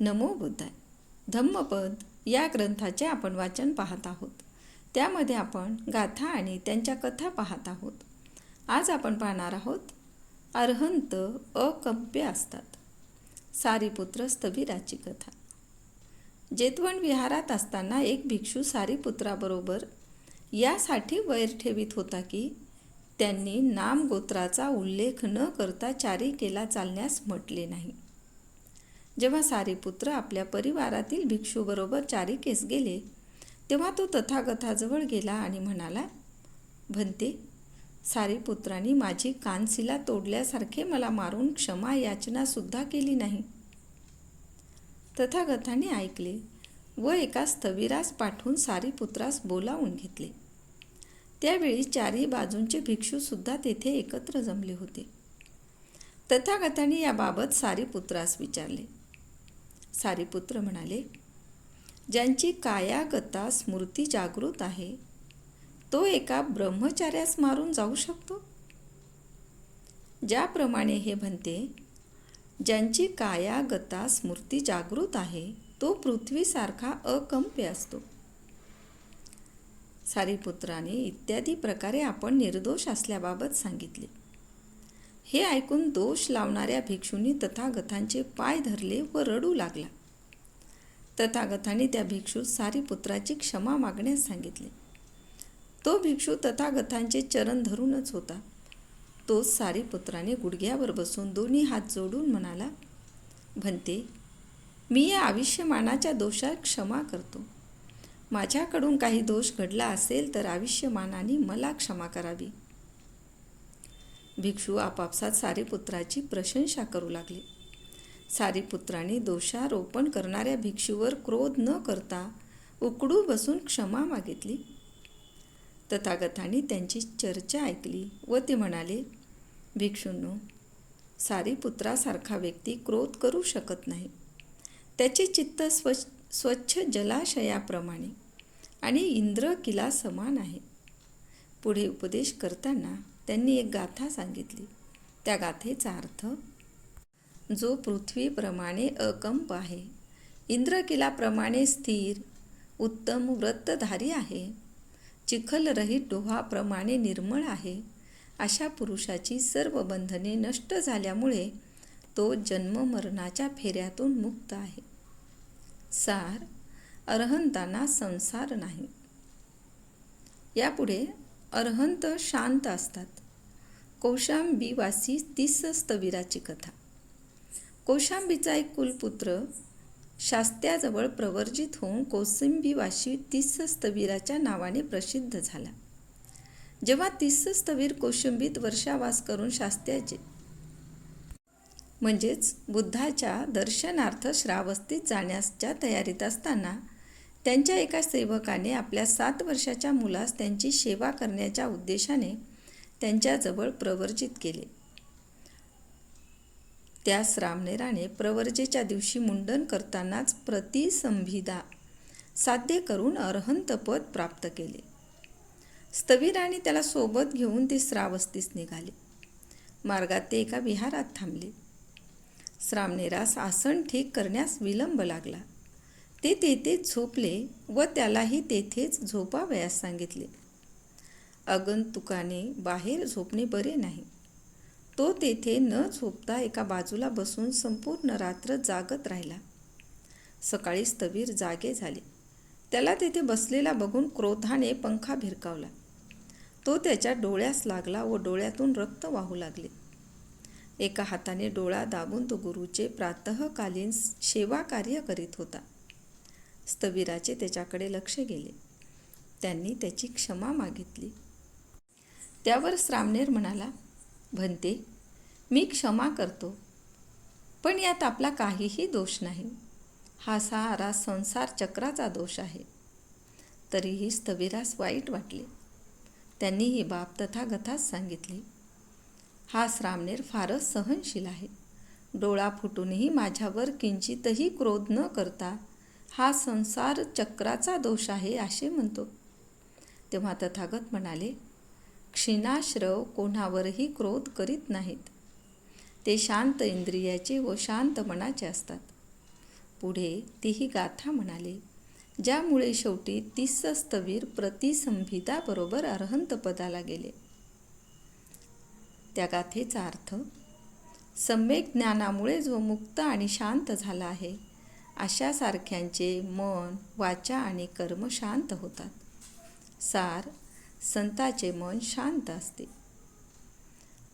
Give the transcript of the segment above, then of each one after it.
नमो बुद्धाय. धम्मपद या ग्रंथाचे आपण वाचन पाहत आहोत. त्यामध्ये आपण गाथा आणि त्यांच्या कथा पाहत आहोत. आज आपण पाहणार आहोत अर्हंत अकंप्य असतात. सारीपुत्र स्थविराची कथा. जेतवण विहारात असताना एक भिक्षू सारीपुत्राबरोबर यासाठी वैर ठेवीत होता की त्यांनी नामगोत्राचा उल्लेख न करता चारिकेला चालण्यास म्हटले नाही. जेव्हा सारीपुत्र आपल्या परिवारातील भिक्षूबरोबर चारिकेस गेले तेव्हा तो तथागताजवळ गेला आणि म्हणाला भंते सारीपुत्रांनी माझी कानसिला तोडल्यासारखे मला मारून क्षमा याचनासुद्धा केली नाही. तथागताने ऐकले व एका स्थविरास पाठवून सारीपुत्रास बोलावून घेतले. त्यावेळी चारही बाजूंचे भिक्षूसुद्धा तेथे एकत्र जमले होते. तथागताने याबाबत सारीपुत्रास विचारले. सारीपुत्र म्हणाले ज्यांची कायागता स्मृती जागृत आहे तो एका ब्रह्मचार्यास मारून जाऊ शकतो? ज्याप्रमाणे हे म्हणते ज्यांची कायागता स्मृती जागृत आहे तो पृथ्वीसारखा अकंप्य असतो. सारीपुत्राने इत्यादी प्रकारे आपण निर्दोष असल्याबाबत सांगितले. हे ऐकून दोष लावणाऱ्या भिक्षूंनी तथागतांचे पाय धरले व रडू लागला. तथागताने त्या भिक्षू सारीपुत्राची क्षमा मागण्यास सांगितले. तो भिक्षू तथागतांचे चरण धरूनच होता. तो सारीपुत्राने गुडघ्यावर बसून दोन्ही हात जोडून म्हणाला भंते मी या आयुष्यमानाच्या दोषात क्षमा करतो. माझ्याकडून काही दोष घडला असेल तर आयुष्यमानाने मला क्षमा करावी. भिक्षू आपापसात सारीपुत्राची प्रशंसा करू लागले. सारीपुत्राने दोषारोपण करणाऱ्या भिक्षूवर क्रोध न करता उकडू बसून क्षमा मागितली. तथागताने त्यांची चर्चा ऐकली व ते म्हणाले भिक्षूंनो सारीपुत्रासारखा व्यक्ती क्रोध करू शकत नाही. त्याचे चित्त स्वच्छ स्वच्छ जलाशयाप्रमाणे आणि इंद्र किला समान आहे. पुढे उपदेश करताना त्यांनी एक गाथा सांगितली. त्या गाथेचा अर्थ जो पृथ्वीप्रमाणे अकंप आहे इंद्रकिलाप्रमाणे स्थिर उत्तम व्रतधारी आहे चिखलरहित डोहाप्रमाणे निर्मळ आहे अशा पुरुषाची सर्व बंधने नष्ट झाल्यामुळे तो जन्ममरणाच्या फेऱ्यातून मुक्त आहे. सार अर्हंतांना संसार नाही. यापुढे अर्हंत शांत असतात. कौशांबीवासी तीस स्तविराची कथा. कौशांबीचा एक कुलपुत्र शास्त्याजवळ प्रवर्जित होऊन कौसंबीवाशी तीस स्तवीराच्या नावाने प्रसिद्ध झाला. जेव्हा तीस स्तवीर कौशंबीत वर्षावास करून शास्त्याचे म्हणजेच बुद्धाच्या दर्शनार्थ श्रावस्तीत जाण्याच्या तयारीत असताना त्यांच्या एका सेवकाने आपल्या सात वर्षाच्या मुलास त्यांची सेवा करण्याच्या उद्देशाने त्यांच्याजवळ प्रवर्जित केले. त्यास रामनेराने प्रवर्जेच्या दिवशी मुंडन करतानाच प्रतिसंभिदा साध्य करून अर्हंतपद प्राप्त केले. स्थविराने त्याला सोबत घेऊन ते श्रावस्तीस निघाले. मार्गात ते एका विहारात थांबले. श्रामनेरास आसन ठीक करण्यास विलंब लागला. ते तेथेच झोपले व त्यालाही तेथेच झोपावयास सांगितले. अगंतुकाने बाहेर झोपणे बरे नाही. तो तेथे न झोपता एका बाजूला बसून संपूर्ण रात्र जागत राहिला. सकाळी स्थवीर जागे झाले. त्याला तेथे बसलेला बघून क्रोधाने पंखा भिरकावला. तो त्याच्या डोळ्यास लागला व डोळ्यातून रक्त वाहू लागले. एका हाताने डोळा दाबून तो गुरुचे प्रातःकालीन सेवा कार्य करीत होता. स्थविराचे त्याच्याकडे लक्ष गेले. त्यांनी त्याची क्षमा मागितली. त्यावर श्रामनेर म्हणाला भंते मी क्षमा करतो पण यात आपला काहीही दोष नाही. हा सारा संसार चक्राचा दोष आहे. तरीही स्थविरास वाईट वाटले. त्यांनी ही बाब तथागथाच सांगितली. हा श्रामनेर फारच सहनशील आहे. डोळा फुटूनही माझ्यावर किंचितही क्रोध न करता हा संसार चक्राचा दोष आहे असे म्हणतो. तेव्हा तथागत म्हणाले क्षीणाश्रव कोणावरही क्रोध करीत नाहीत. ते शांत इंद्रियाचे व शांत मनाचे असतात. पुढे तीही गाथा म्हणाले ज्यामुळे शेवटी तिसस्तवीर प्रतिसंहिताबरोबर प्रतिसंभिताबरोबर पदाला गेले. त्या गाथेचा अर्थ सम्यक ज्ञानामुळे जो मुक्त आणि शांत झाला आहे अशासारख्यांचे मन वाचा आणि कर्म शांत होतात. सार संताचे मन शांत असते.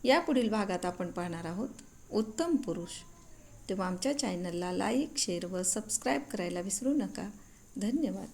यापुढील भागात आपण पाहणार आहोत उत्तम पुरुष. तेव्हा आमच्या चॅनलला लाईक शेअर व सबस्क्राईब करायला विसरू नका. धन्यवाद.